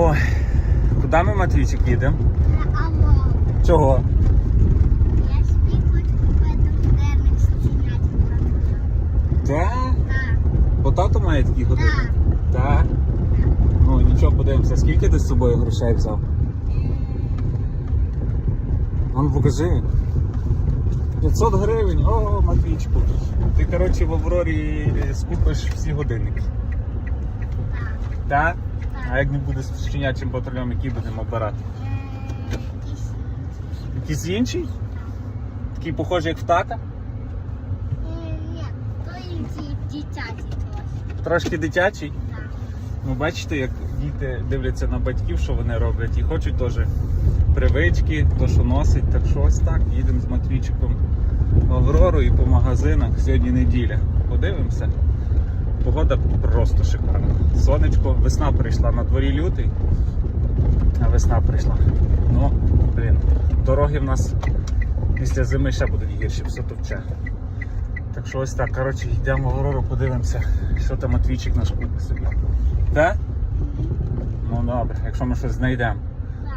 Ой, куди ми, Матвійчик, їдемо? Чого? я собі хочу купити годинник з? Так, Бо тато має такі години. так. Так. Ну нічого, подивимося, скільки ти з собою грошей взяв? Вон покажи. 500 гривень, о, Матвійчику. Ти, коротше, в Аврорі скупиш всі годинники. Так, Так? А як не буде з щенячим патрулем, який будемо обирати? Якийсь інший? Такий похожий, як в тата? Ні, то інші трошки. Трошки дитячий. Так. Ну, бачите, як діти дивляться на батьків, що вони роблять, і хочуть теж привички, то що носить. Так що ось так, їдемо з Матвійчиком в Аврору і по магазинах. Сьогодні неділя. Подивимося. Погода просто шикарна. Сонечко, весна прийшла на дворі лютий. А весна прийшла. Ну, блін, дороги в нас після зими ще будуть гірші, все товче. Так що ось так, коротше, йдемо в Аврору, подивимося, що там Матвійчик наш купить собі. Так? Ну добре, якщо ми щось знайдемо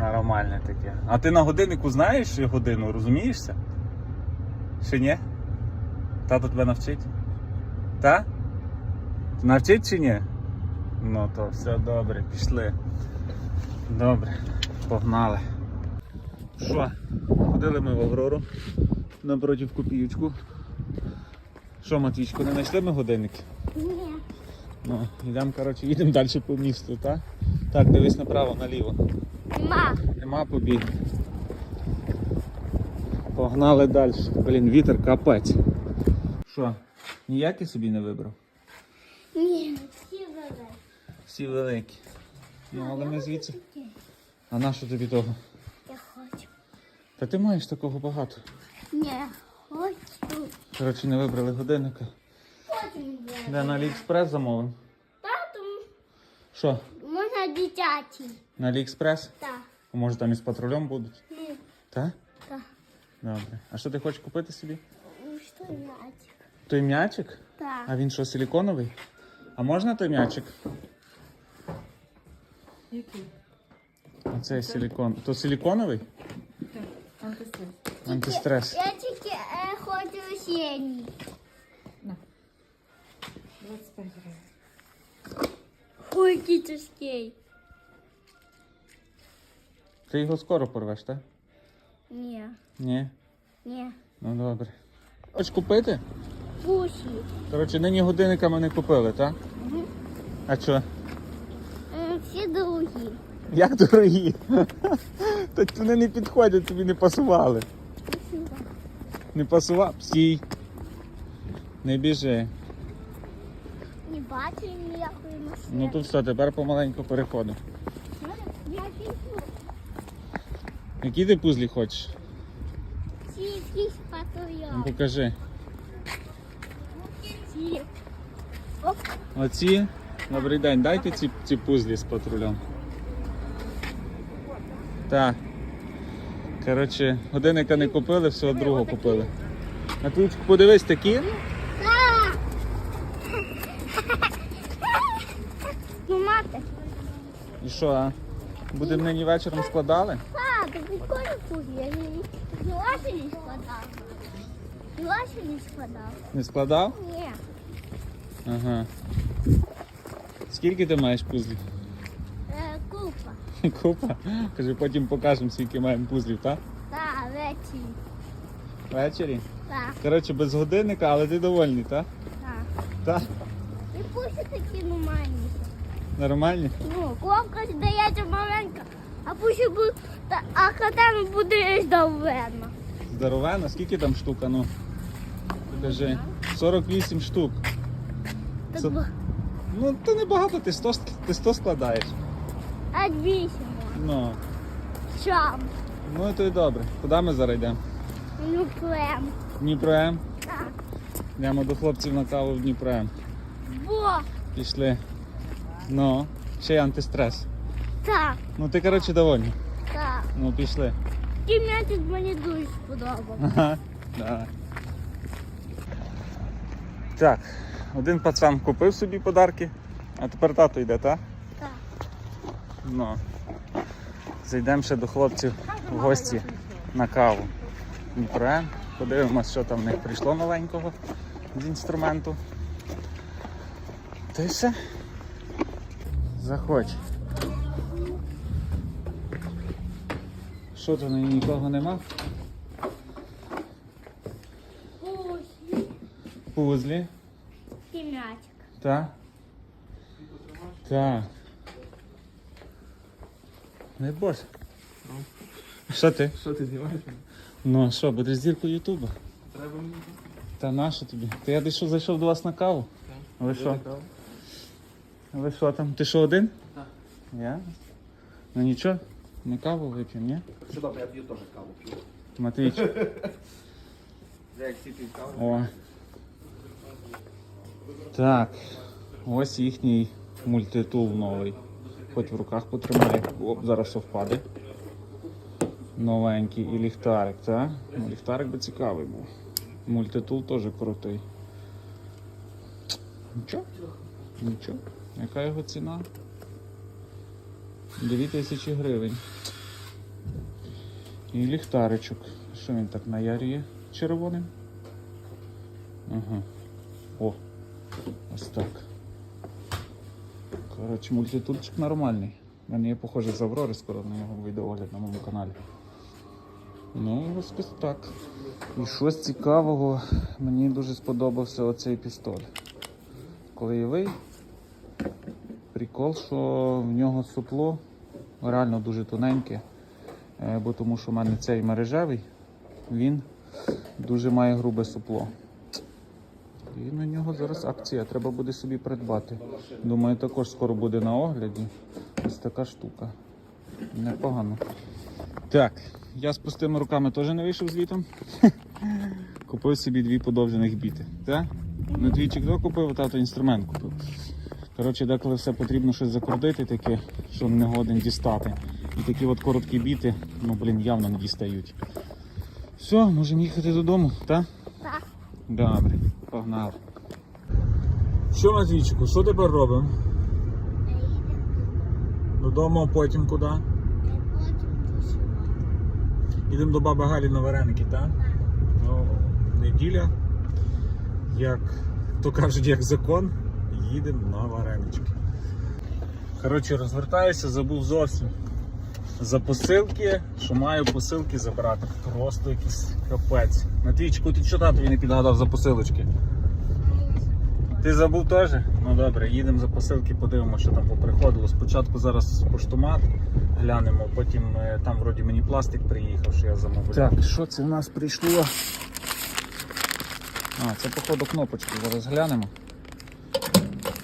нормальне таке. А ти на годиннику знаєш годину, розумієшся? Чи ні? Тато тебе навчить? Та? Навчить чи ні? Ну то все добре, пішли. Добре, погнали. Що? Ходили ми в Аврору напротив копійочку. Що, Матвічко, не знайшли ми годинники? Ні. Ну, йдемо, коротше, їдемо далі по місту, так? Так, дивись направо, наліво. Нема. Нема побіг. Погнали далі. Блін, вітер капець. Що, ніякий собі не вибрав? Ні, всі вели. Всі великі. Ну, але ми звідси. А на що тобі того? Я хочу. Та ти маєш такого багато. Ні, хочу. Коротше, не вибрали годинника. Потім. Де на Аліекспрес замовимо? Тату, Що? можна дитячий. На Аліекспрес? Так. А може там із патрулем будуть? Ні. Так? Так. Добре. А що ти хочеш купити собі? Ну що м'ячик? Той м'ячик? Так. А він що, силіконовий? А можна той м'ячик? Який? Оцей силікон. То силіконовий? Так, антистрес. Антистрес. Я тільки е, хочу синій. На. 25 гривень. Ой, який тяжкий. Ти його скоро порвеш, так? Ні, Ні? ні. Ну добре. Хочеш купити? Пусі. Коротше, нині годинника ми не купили, так? Мгм. А що? Всі другі. Як дорогі? Та вони не підходять, тобі не пасували. Не пасував? Стій. Не біжи. Не бачу ніякої машини. Ну то все, тепер помаленьку переходимо. Я пісню. Які ти пузлі хочеш? Всі якісь Ну, покажи. Всі. Оп. Оці. Добрий день, дайте ці, ці пузлі з патрулем. Так. Коротше, годинника не купили, всього другого купили. А тут подивись такі. Ну, мати. І що, а? Будемо нині вечором складали? А, ти прикольно кузі. Я її не складав. Гілаші не складав. Не складав? Ні. Ага. Скільки ти маєш пузлів? Е, купа. Купа. Каже, потім покажемо, скільки маємо пузлів, так? Так, речі. Ввечері. Так, Коротше, без годинника, але ти довольний, так? так. Так? І пусі такі нормальні. Нормальні? Ну, клопка здається маленька, а пусі буде, а катана буде здоровенна. Здоровена, скільки там штука, ну? Покажи. 48 штук. Так, Це- Ну, то небагато, ти 100, ти 100 складаєш. а вісім. Ну, Чам. ну то й добре. Куди ми зараз йдемо? Ну, прям. Так. Йдемо до хлопців на каву в Дніпро М. Бо. Пішли. Ну, ще й антистрес. Так, Ну ти, коротше, довольний. так. Ну, пішли. Ті м'ячик мені дуже сподобався. Ага, давай. Так, один пацан купив собі подарки, а тепер тато йде, так? Так. Ну. Зайдемо ще до хлопців в гості на каву. Дніпро. Подивимось, що там в них прийшло новенького з інструменту. Й все. Заходь. Що нині нікого нема? Ось, Пузлі. І м'ячик. Так. Так. Не бойся. Що ти? Що ти знімаєш? Ну а що, будеш зіркою Ютуба? Треба мені Та нащо тобі? Та я десь зайшов до вас на каву. Ви що? Ви що там? Ти що один? Так. Я? Ну нічого, ми каву вип'ємо, ні? Що добре, я п'ю теж каву п'ю. Матвійч. Я як всі п'ють каву. О. Так. Ось їхній мультитул новий. Хоч в руках потримає. Оп, зараз все впаде. Новенький і ліхтарик, так? Ну, ліхтарик би цікавий був. Мультитул теж крутий. Нічого? Нічого. Яка його ціна? 2000 гривень. І ліхтаричок. Що він так наярює червоним? Ага. О, ось так. Коротше, мультитульчик нормальний. У мене є похоже з Аврори, скоро на його відеогляд на моєму каналі. Ну, ось так. І щось цікавого, мені дуже сподобався оцей пістоль. Клеєвий. Прикол, що в нього супло реально дуже тоненьке, е, бо тому що в мене цей мережевий, він дуже має грубе супло. І на нього зараз акція, треба буде собі придбати. Думаю, також скоро буде на огляді. Ось така штука. Непогано. Так, я з пустими руками теж не вийшов звітом. Купив собі дві подовжених біти. Так? На двічі хто купив, тато інструмент купив. Коротше, деколи все потрібно щось закрутити таке, що не годен дістати. І такі от короткі біти, ну блін, явно не дістають. Все, можемо їхати додому, так? Так. Добре, погнали. Що, Матвійчику, що тепер робимо? Додому, а потім куди? Потім вишивати. Їдемо до баби Галі на вареники, так? Ну, неділя, як то кажуть, як закон, їдемо на варенички. Коротше, розвертаюся, забув зовсім за посилки, що маю посилки забрати. Просто якийсь капець. Матвійчику, ти що татові не підгадав за посилочки? Ти забув теж? Ну добре, їдемо за посилки, подивимося, що там поприходило. Спочатку зараз поштомат глянемо, потім е, там вроді мені пластик приїхав, що я замовляв. Так, що це в нас прийшло? А, це походу кнопочки, зараз глянемо.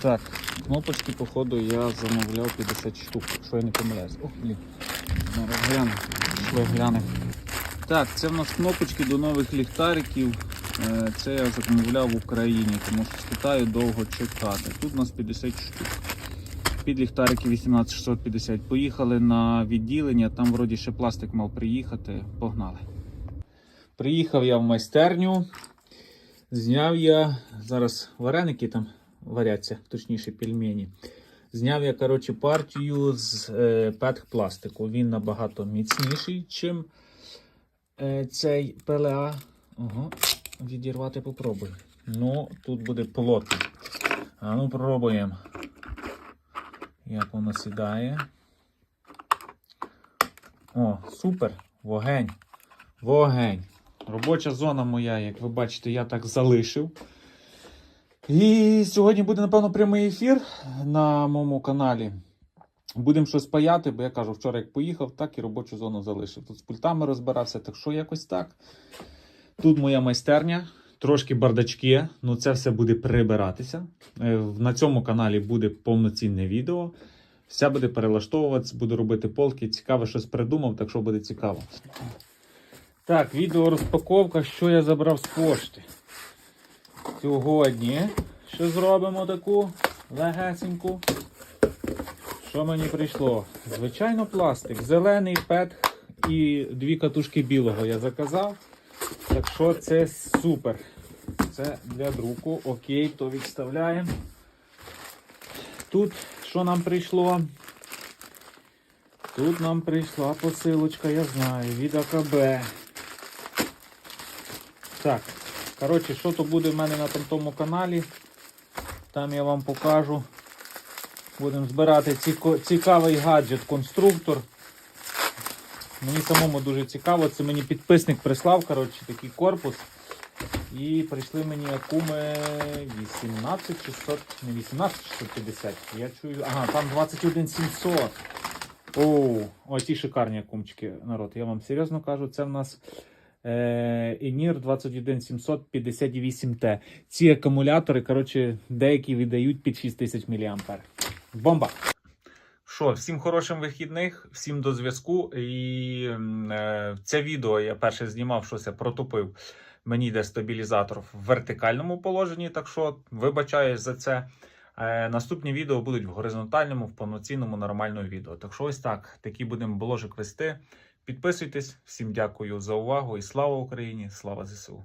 Так, кнопочки, походу, я замовляв 50 штук, якщо я не помиляюсь. Ох, блін. Зараз глянемо. Пішли глянемо. Так, це в нас кнопочки до нових ліхтариків. Е, Це я замовляв в Україні, тому що з Китаю довго чекати. Тут у нас 50 штук. Під ліхтарики 18650. Поїхали на відділення, там вроді ще пластик мав приїхати. Погнали. Приїхав я в майстерню. Зняв я зараз вареники там варяться, точніше пельмені. Зняв я коротше, партію з е, петх пластику. Він набагато міцніший, чим е, цей ПЛА. Ага. Відірвати попробую. Ну, тут буде плотно. А ну пробуємо. Як воно сідає. О, супер! Вогень. Вогень. Робоча зона моя, як ви бачите, я так залишив. І сьогодні буде, напевно, прямий ефір на моєму каналі. Будемо щось паяти, бо я кажу, вчора як поїхав, так і робочу зону залишив. Тут з пультами розбирався, так що якось так. Тут моя майстерня, трошки бардачки, ну це все буде прибиратися. Е, На цьому каналі буде повноцінне відео. Все буде перелаштовуватися, буду робити полки. Цікаве, щось придумав, так що буде цікаво. Так, відео розпаковка, що я забрав з пошти. Сьогодні що зробимо таку легесеньку. Що мені прийшло? Звичайно, пластик. Зелений пет і дві катушки білого я заказав. Так що це супер. Це для друку. Окей, то відставляємо. Тут що нам прийшло? Тут нам прийшла посилочка, я знаю, від АКБ. Так, коротше, що то буде в мене на тому каналі. Там я вам покажу. Будемо збирати цікавий гаджет конструктор. Мені самому дуже цікаво. Це мені підписник прислав, коротше, такий корпус. І прийшли мені акуми 18600, не 18650. Я чую. Ага, там 21700. Оу, оці шикарні акумчики, народ. Я вам серйозно кажу, це в нас е, Enir 21758T. Ці акумулятори, коротше, деякі віддають під 6000 мА. Бомба! Що, всім хорошим вихідних, всім до зв'язку. І е, це відео я перше знімав, щось я протупив. Мені йде стабілізатор в вертикальному положенні, так що вибачаюсь за це. Е, наступні відео будуть в горизонтальному, в повноцінному нормальному відео. Так що ось так, такі будемо бложик вести. Підписуйтесь, всім дякую за увагу і слава Україні! Слава ЗСУ!